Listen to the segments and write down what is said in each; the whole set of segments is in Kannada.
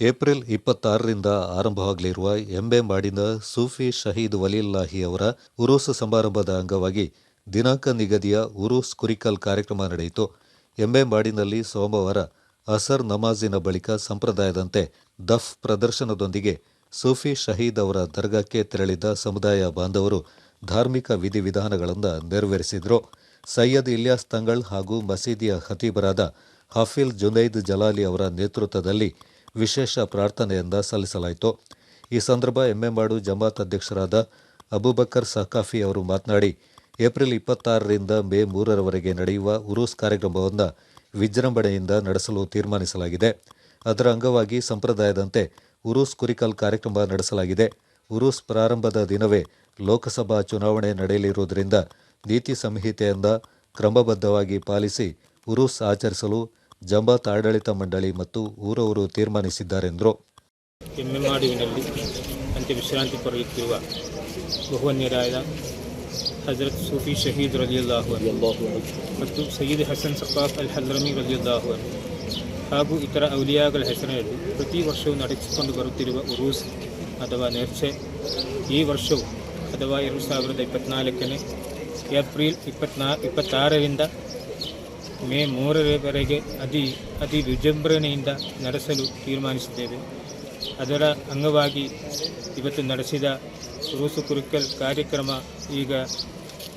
ಏಪ್ರಿಲ್ ಇಪ್ಪತ್ತಾರರಿಂದ ಆರಂಭವಾಗಲಿರುವ ಎಂಬೆಂಬಾಡಿನ ಸೂಫಿ ಶಹೀದ್ ವಲಿಲ್ಲಾಹಿ ಅವರ ಉರೂಸ್ ಸಮಾರಂಭದ ಅಂಗವಾಗಿ ದಿನಾಂಕ ನಿಗದಿಯ ಉರೂಸ್ ಕುರಿಕಲ್ ಕಾರ್ಯಕ್ರಮ ನಡೆಯಿತು. ಎಂಬೆಂಬಾಡಿನಲ್ಲಿ ಸೋಮವಾರ ಅಸರ್ ನಮಾಜಿನ ಬಳಿಕ ಸಂಪ್ರದಾಯದಂತೆ ದಫ್ ಪ್ರದರ್ಶನದೊಂದಿಗೆ ಸೂಫಿ ಶಹೀದ್ ಅವರ ದರ್ಗಾಕ್ಕೆ ತೆರಳಿದ ಸಮುದಾಯ ಬಾಂಧವರು ಧಾರ್ಮಿಕ ವಿಧಿವಿಧಾನಗಳನ್ನು ನೆರವೇರಿಸಿದರು. ಸೈಯದ್ ಇಲಿಯಾಸ್ ತಂಗಳ್ ಹಾಗೂ ಮಸೀದಿಯ ಖತೀಬರಾದ ಹಫೀಲ್ ಜುನೈದ್ ಜಲಾಲಿ ಅವರ ನೇತೃತ್ವದಲ್ಲಿ ವಿಶೇಷ ಪ್ರಾರ್ಥನೆಯಿಂದ ಸಲ್ಲಿಸಲಾಯಿತು. ಈ ಸಂದರ್ಭ ಎಮ್ಮೆಂಬಾಡು ಜಮಾತ್ ಅಧ್ಯಕ್ಷರಾದ ಅಬೂಬಕರ್ ಸಕಾಫಿ ಅವರು ಮಾತನಾಡಿ, ಏಪ್ರಿಲ್ ಇಪ್ಪತ್ತಾರರಿಂದ ಮೇ ಮೂರರವರೆಗೆ ನಡೆಯುವ ಉರೂಸ್ ಕಾರ್ಯಕ್ರಮವನ್ನು ವಿಜೃಂಭಣೆಯಿಂದ ನಡೆಸಲು ತೀರ್ಮಾನಿಸಲಾಗಿದೆ. ಅದರ ಅಂಗವಾಗಿ ಸಂಪ್ರದಾಯದಂತೆ ಉರೂಸ್ ಕುರಿಕಲ್ ಕಾರ್ಯಕ್ರಮ ನಡೆಸಲಾಗಿದೆ. ಉರೂಸ್ ಪ್ರಾರಂಭದ ದಿನವೇ ಲೋಕಸಭಾ ಚುನಾವಣೆ ನಡೆಯಲಿರುವುದರಿಂದ ನೀತಿ ಸಂಹಿತೆಯಿಂದ ಕ್ರಮಬದ್ಧವಾಗಿ ಪಾಲಿಸಿ ಉರೂಸ್ ಆಚರಿಸಲು ಜಮಾತ್ ಆಡಳಿತ ಮಂಡಳಿ ಮತ್ತು ಊರವರು ತೀರ್ಮಾನಿಸಿದ್ದಾರೆಂದರು. ಎಮ್ಮೆಮಾಡುವಿನಲ್ಲಿ ಅಂತ್ಯ ವಿಶ್ರಾಂತಿ ಪಡೆಯುತ್ತಿರುವ ಬಹುವನ್ಯರಾಯ ಹಜರತ್ ಸೂಫಿ ಶಹೀದ್ ರಲಿಯಲ್ಲಾಹು ಮತ್ತು ಸಯೀದ್ ಹಸನ್ ಸಫಾಫ್ ಅಲ್ ಹಲ್ರಮಿ ರಲಿಯಲ್ಲಾಹು ಹಾಗೂ ಇತರ ಔಲಿಯಾಗಳ ಹೆಸರಿನಲ್ಲಿ ಪ್ರತಿ ವರ್ಷವೂ ನಡೆಸಿಕೊಂಡು ಬರುತ್ತಿರುವ ಉರೂಸ್ ಅಥವಾ ನೆರ್ಚೆ ಈ ವರ್ಷವು ಅಥವಾ ಎರಡು ಸಾವಿರದ ಇಪ್ಪತ್ತ್ನಾಲ್ಕನೇ ಏಪ್ರಿಲ್ ಇಪ್ಪತ್ನಾ ಇಪ್ಪತ್ತಾರರಿಂದ ಮೇ ಮೂರರವರೆಗೆ ಅತಿ ಅತಿ ವಿಜೃಂಭಣೆಯಿಂದ ನಡೆಸಲು ತೀರ್ಮಾನಿಸಿದ್ದೇವೆ. ಅದರ ಅಂಗವಾಗಿ ಇವತ್ತು ನಡೆಸಿದ ರೂಸು ಕುರುಕಲ್ ಕಾರ್ಯಕ್ರಮ ಈಗ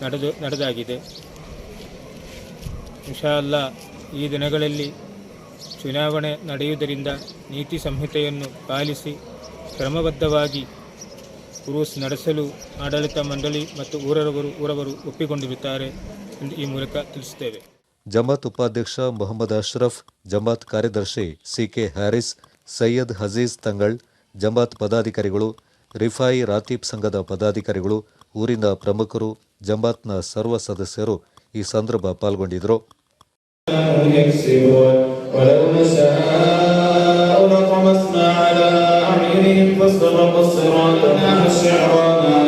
ನಡೆದು, ನಡೆದಾಗಿದೆ. ವಿಶಾಲ ಈ ದಿನಗಳಲ್ಲಿ ಚುನಾವಣೆ ನಡೆಯುವುದರಿಂದ ನೀತಿ ಸಂಹಿತೆಯನ್ನು ಪಾಲಿಸಿ ಕ್ರಮಬದ್ಧವಾಗಿ ಕ್ರೂಸ್ ನಡೆಸಲು ಆಡಳಿತ ಮಂಡಳಿ ಮತ್ತು ಊರವರು ಊರವರು ಒಪ್ಪಿಕೊಂಡಿರುತ್ತಾರೆ ಎಂದು ಈ ಮೂಲಕ ತಿಳಿಸುತ್ತೇವೆ. ಜಮಾತ್ ಉಪಾಧ್ಯಕ್ಷ ಮೊಹಮ್ಮದ್ ಅಶ್ರಫ್ ಜಮಾತ್ ಕಾರ್ಯದರ್ಶಿ ಸಿಕೆ ಹ್ಯಾರಿಸ್ ಸೈಯದ್ ಹಜೀಜ್ ತಂಗಳ್ ಜಮಾತ್ ಪದಾಧಿಕಾರಿಗಳು ರಿಫಾಯಿ ರಾತೀಬ್ ಸಂಘದ ಪದಾಧಿಕಾರಿಗಳು ಊರಿನ ಪ್ರಮುಖರು ಜಮಾತ್ನ ಸರ್ವ ಸದಸ್ಯರು ಈ ಸಂದರ್ಭ ಪಾಲ್ಗೊಂಡಿದ್ದರು يكسبون ولو نشاء لطمسنا على أعينهم فاستبقوا الصراط نحن شعرنا أن له المولى